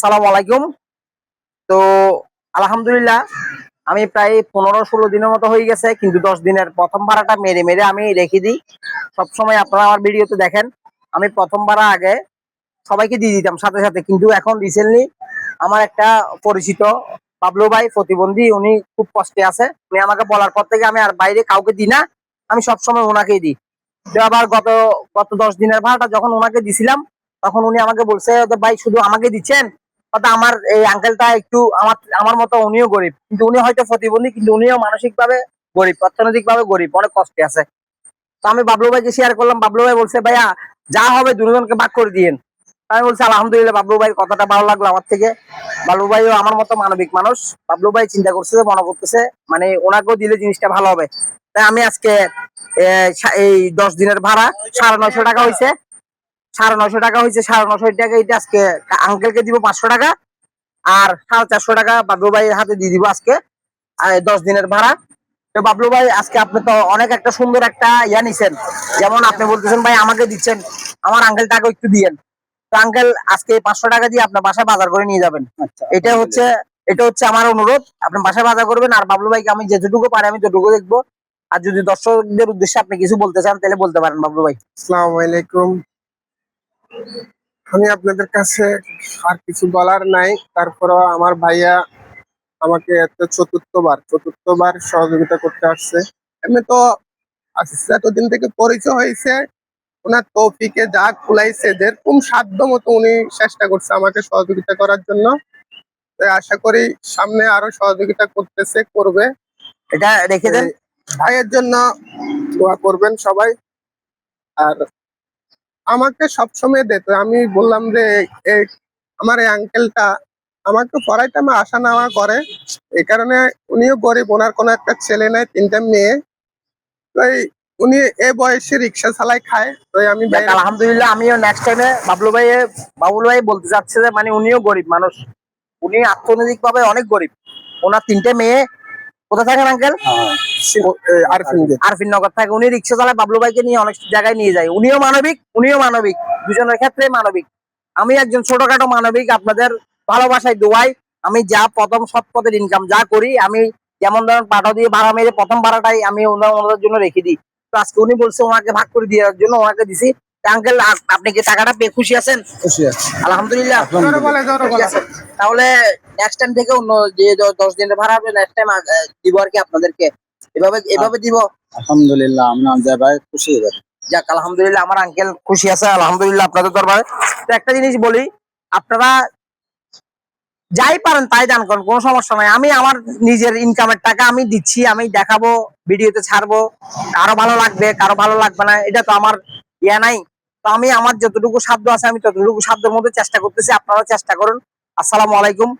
সালাম আলাইকুম। তো আলহামদুলিল্লাহ, আমি প্রায় পনেরো ষোলো দিনের মতো হয়ে গেছে, কিন্তু দশ দিনের প্রথম ভাড়াটা মেরে মেরে আমি রেখে দিই। সবসময় আপনারা আমার ভিডিওতে দেখেন, আমি প্রথম ভাড়া আগে সবাইকে দিয়ে দিতাম সাথে সাথে, কিন্তু এখন রিসেন্টলি আমার একটা পরিচিত পাবলু ভাই, প্রতিবন্ধী, উনি খুব কষ্টে আছে। উনি আমাকে বলার পর থেকে আমি আর বাইরে কাউকে দিই না, আমি সবসময় ওনাকেই দিই। তো আবার গত গত দশ দিনের ভাড়াটা যখন ওনাকে দিছিলাম তখন উনি আমাকে বলছে ভাই, শুধু আমাকে দিচ্ছেন? অর্থাৎ আমার এই আঙ্কেলটা একটু আমার আমার মতো উনিও গরিব। কিন্তু উনি হয়তো প্রতিবন্ধী, কিন্তু উনিও মানসিক ভাবে গরিব অর্থনৈতিক ভাবে গরিব। অনেক কষ্টে আছে। তো আমি বাবলু ভাইকে শেয়ার করলাম। বাবলু ভাই বলছে, ভাইয়া, যা হবে দুজনকে ভাগ করে দিয়েন। আমি বলছি, আলহামদুলিল্লাহ, বাবলু ভাই, কথাটা ভালো লাগল আমার থেকে। বাবলু ভাইও আমার মতো মানবিক মানুষ। বাবলু ভাই চিন্তা করছে, মনে করতেছে মানে ওনাকেও দিলে জিনিসটা ভালো হবে। তাই আমি আজকে এই দশ দিনের ভাড়া সাড়ে নয়শো টাকা হয়েছে সাড়ে নশো টাকা হয়েছে সাড়ে নশো টাকা এটা আজকে আঙ্কেলকে দিব পাঁচশো টাকা আর সাড়ে চারশো টাকা বাবলু ভাইয়ের হাতে দিয়ে দিব আজকে দশ দিনের ভাড়া। তো বাবলু ভাই আজকে আপনি তো অনেক একটা সুন্দর একটা ইয়া নিছেন। যেমন আপনি বলতেছেন ভাই আমাকে দিচ্ছেন আমার আঙ্কেল টাকা একটু দিয়েন। তো আঙ্কেল আজকে পাঁচশো টাকা দিয়ে আপনার বাসায় বাজার করে নিয়ে যাবেন। আচ্ছা এটা হচ্ছে এটা হচ্ছে আমার অনুরোধ আপনি বাসায় বাজার করবেন আর বাবলু ভাইকে আমি যেটুকু পারি আমি ততটুকু দেখব। আর যদি দর্শকদের উদ্দেশ্যে আপনি কিছু বলতে চান তাহলে বলতে পারেন বাবলু ভাই। আসসালামু আলাইকুম। আমি আপনাদের কাছে আর কিছু বলার নাই। তারপরও আমার ভাইয়া আমাকে এত চতুর্থবার চতুর্থবার সহযোগিতা করতে আসছে। এমনি তো এতদিন থেকে পরিচয় হয়েছে ওনার তৌফিকে যা খুলাইছে যেরকম সাধ্য মতো উনি চেষ্টা করছে আমাকে সহযোগিতা করার জন্য। আশা করি সামনে আরও সহযোগিতা করতেছে করবে। এটা রেখে দেন। ভাইয়ের জন্য দোয়া করবেন সবাই। আর আমাকে সবসময় দিত আমি বললাম যে আমার এই আঙ্কেলটা আমাকে পড়াইতে আমার আসা নেওয়া করে। এই কারণে উনিও গরিব ওনার কোনো একটা ছেলে নাই তিনটা মেয়ে। তো উনি এ বয়সে রিক্সা চালাই খায়। তো আমি আলহামদুলিল্লাহ আমিও নেক্সট টাইমে বাবলু ভাই বাবলু ভাই বলতে চাচ্ছে যে মানে উনিও গরিব মানুষ। উনি অর্থনৈতিক ভাবে অনেক গরিব। ওনার তিনটে মেয়ে কোথায় থাকেন আঙ্কেল আরফিন নগর থাকে। উনি রিক্সা চালায় বাবলু ভাইকে নিয়ে অনেক জায়গায় নিয়ে যায়। উনিও মানবিক উনিও মানবিক। দুজনের ক্ষেত্রে মানবিক। আমি একজন ছোটখাটো মানবিক আপনাদের ভালোবাসায় দোয়াই। আমি যা প্রথম সৎ পথের ইনকাম যা করি আমি যেমন ধরেন পাঠা দিয়ে ভাড়া মেরে প্রথম ভাড়াটাই আমি ওনার ওনাদের জন্য রেখে দিই। তো আজকে উনি বলছে ওনাকে ভাগ করে দেওয়ার জন্য ওনাকে দিছি। আঙ্কেল আপনি কি টাকাটা পেয়ে খুশি আছেন? খুশি আছে। আলহামদুলিল্লাহ। তাহলে নেক্সট টাইম থেকে অন্য যে দশ দিনের ভাড়া হবে নেক্সট টাইম দিব আর কি আপনাদেরকে। এভাবে এভাবে দিব। আলহামদুলিল্লাহ আমরা যে ভাই খুশি হয়ে যাক আলহামদুলিল্লাহ আমার আঙ্কেল খুশি আছে আলহামদুলিল্লাহ আপনাদের দরবারে। তো একটা জিনিস বলি আপনারা যাই পারেন তাই দান করেন কোনো সমস্যা নাই। আমি আমার নিজের ইনকামের টাকা আমি দিচ্ছি আমি দেখাবো ভিডিওতে ছাড়বো। কারও ভালো লাগবে কারও ভালো লাগবে না এটা তো আমার ইয়া নাই। তো আমি আমার যতটুকু সাধ্য আছে, আমি ততটুকু সাধ্যের মধ্যে চেষ্টা করতেছি আপনারা চেষ্টা করুন। আসসালামু আলাইকুম।